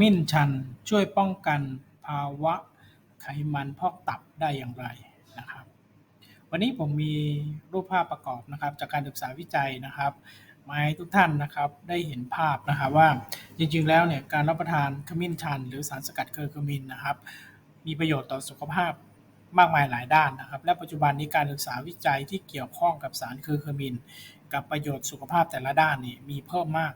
มิ้นชันช่วยป้องกันภาวะไขมันพอกตับได้อย่างไรนะครับ วันนี้ผมมีรูปภาพประกอบนะครับ จากการศึกษาวิจัยนะครับมาให้ทุกท่านนะครับได้เห็นภาพนะครับว่าจริงๆแล้วเนี่ยการรับประทานขมิ้นชัน หรือสารสกัดเคอร์คมินนะครับ มีประโยชน์ต่อสุขภาพมากมายหลายด้านนะครับ และปัจจุบันนี้การศึกษาวิจัยที่เกี่ยวข้องกับสารเคอร์คมิน กับประโยชน์สุขภาพแต่ละด้านนี่มีเพิ่มมาก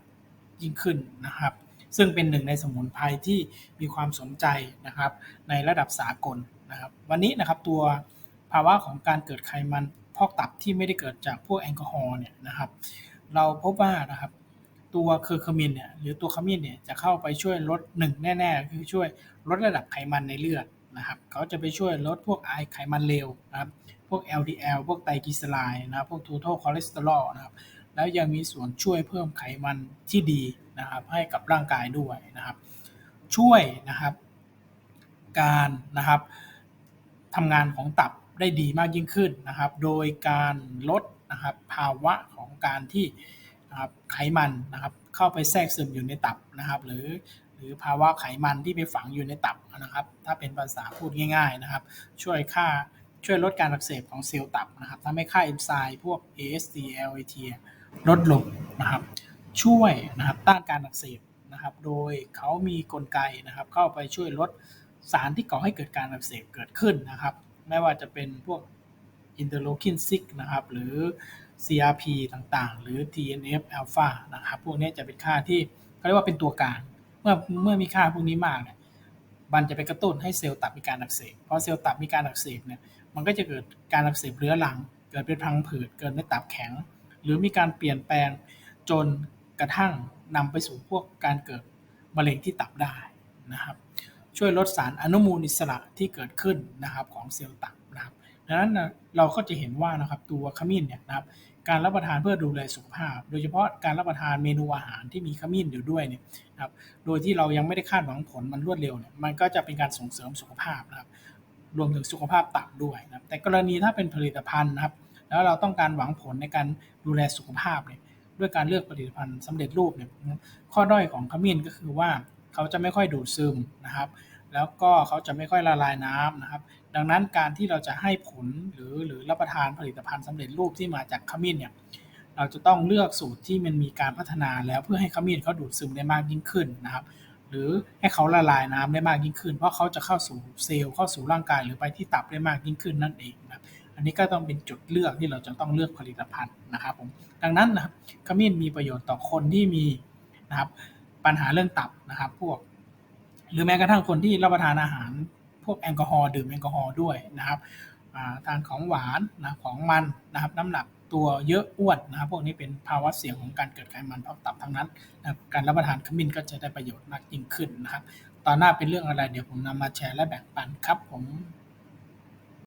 ยิ่งขึ้นนะครับ ซึ่งเป็นหนึ่งในสมุนไพรที่มีความสนใจนะครับในระดับสากลนะครับวันนี้นะครับตัวภาวะของการเกิดไขมันพอกตับที่ไม่ได้เกิดจากพวกแอลกอฮอล์เนี่ยนะครับเราพบว่านะครับตัวเคอร์คมินเนี่ยหรือตัวขมิ้นเนี่ยจะเข้าไปช่วยลดหนึ่งแน่ๆ คือช่วยลดระดับไขมันในเลือดนะครับเขาจะไปช่วยลดพวกไอไขมันเลวนะครับพวก LDL พวกไตรกลีเซอไรด์นะพวก total cholesterol นะครับ แล้วยังมีส่วนช่วยเพิ่มไขมันที่ดีนะครับให้กับร่างกายด้วยนะครับ ช่วยนะครับ การนะครับทำงานของตับได้ดีมากยิ่งขึ้นนะครับ โดยการลดนะครับภาวะของการที่นะครับไขมันนะครับเข้าไปแทรกซึมอยู่ในตับนะครับ หรือหรือภาวะไขมันที่ไปฝังอยู่ในตับนะครับ ถ้าเป็นภาษาพูดง่าย ๆนะครับ ช่วยค่าช่วยลดการอักเสบของเซลล์ตับนะครับทำให้ค่าเอนไซม์พวก AST LAT ลดลงนะครับ ช่วยนะครับต้านการอักเสบนะครับ โดยเขามีกลไกนะครับ เข้าไปช่วยลดสารที่ก่อให้เกิดการอักเสบเกิดขึ้นนะครับ ไม่ว่าจะเป็นพวกอินเตอร์โลคิน6นะครับ หรือ CRP ต่างๆ หรือ TNF อ l p h a นะครับ พวกนี้จะเป็นค่าที่เขาเรียกว่าเป็นตัวกลางเมื่อเมื่อมีค่าพวกนี้มากเนี่ยมันจะไปกระตุ้นให้เซลล์ตับมีการอักเสบพอเซลล์ตับมีการอักเสบเนี่ยมันก็จะเกิดการอักเสบเรื้อรัง เกิดเป็นพังผืดเกิดในตับแข็ง หรือมีการเปลี่ยนแปลงจนกระทั่งนำไปสู่พวกการเกิดมะเร็งที่ตับได้นะครับช่วยลดสารอนุมูลอิสระที่เกิดขึ้นนะครับของเซลล์ตับนะครับดังนั้นเราก็จะเห็นว่านะครับตัวขมิ้นเนี่ยนะครับการรับประทานเพื่อดูแลสุขภาพ โดยเฉพาะการรับประทานเมนูอาหารที่มีขมิ้นอยู่ด้วยเนี่ยนะครับโดยที่เรายังไม่ได้คาดหวังผลมันรวดเร็วเนี่ยมันก็จะเป็นการส่งเสริมสุขภาพนะครับรวมถึงสุขภาพตับด้วยนะแต่กรณีถ้าเป็นผลิตภัณฑ์นะครับ แล้วเราต้องการหวังผลในการดูแลสุขภาพเนี่ยด้วยการเลือกผลิตภัณฑ์สำเร็จรูปเนี่ยข้อด้อยของขมิ้นก็คือว่าเขาจะไม่ค่อยดูดซึมนะครับ แล้วก็เขาจะไม่ค่อยละลายน้ำนะครับ ดังนั้นการที่เราจะให้ผลหรือหรือรับประทานผลิตภัณฑ์สำเร็จรูปที่มาจากขมิ้นเนี่ยเราจะต้องเลือกสูตรที่มันมีการพัฒนาแล้วเพื่อให้ขมิ้นเขาดูดซึมได้มากยิ่งขึ้นนะครับ หรือให้เขาละลายน้ำได้มากยิ่งขึ้น เพราะเขาจะเข้าสู่เซลล์เข้าสู่ร่างกายหรือไปที่ตับได้มากยิ่งขึ้นนั่นเอง อันนี้ก็ต้องเป็นจุดเลือกที่เราจะต้องเลือกผลิตภัณฑ์นะครับผมดังนั้นนะครับขมิ้นมีประโยชน์ต่อคนที่มีนะครับปัญหาเรื่องตับนะครับ พวก หรือแม้กระทั่งคนที่รับประทานอาหาร พวกแอลกอฮอล์ดื่มแอลกอฮอล์ด้วยนะครับทานของหวานนะของมันนะครับ น้ำหนักตัวเยอะอ้วนนะครับ พวกนี้เป็นภาวะเสี่ยงของการเกิดไขมันพอกตับทั้งนั้นนะการรับประทานขมิ้นก็จะได้ประโยชน์มากยิ่งขึ้นนะครับ ตอนหน้าเป็นเรื่องอะไรเดี๋ยวผมนำมาแชร์และแบ่งปันครับผม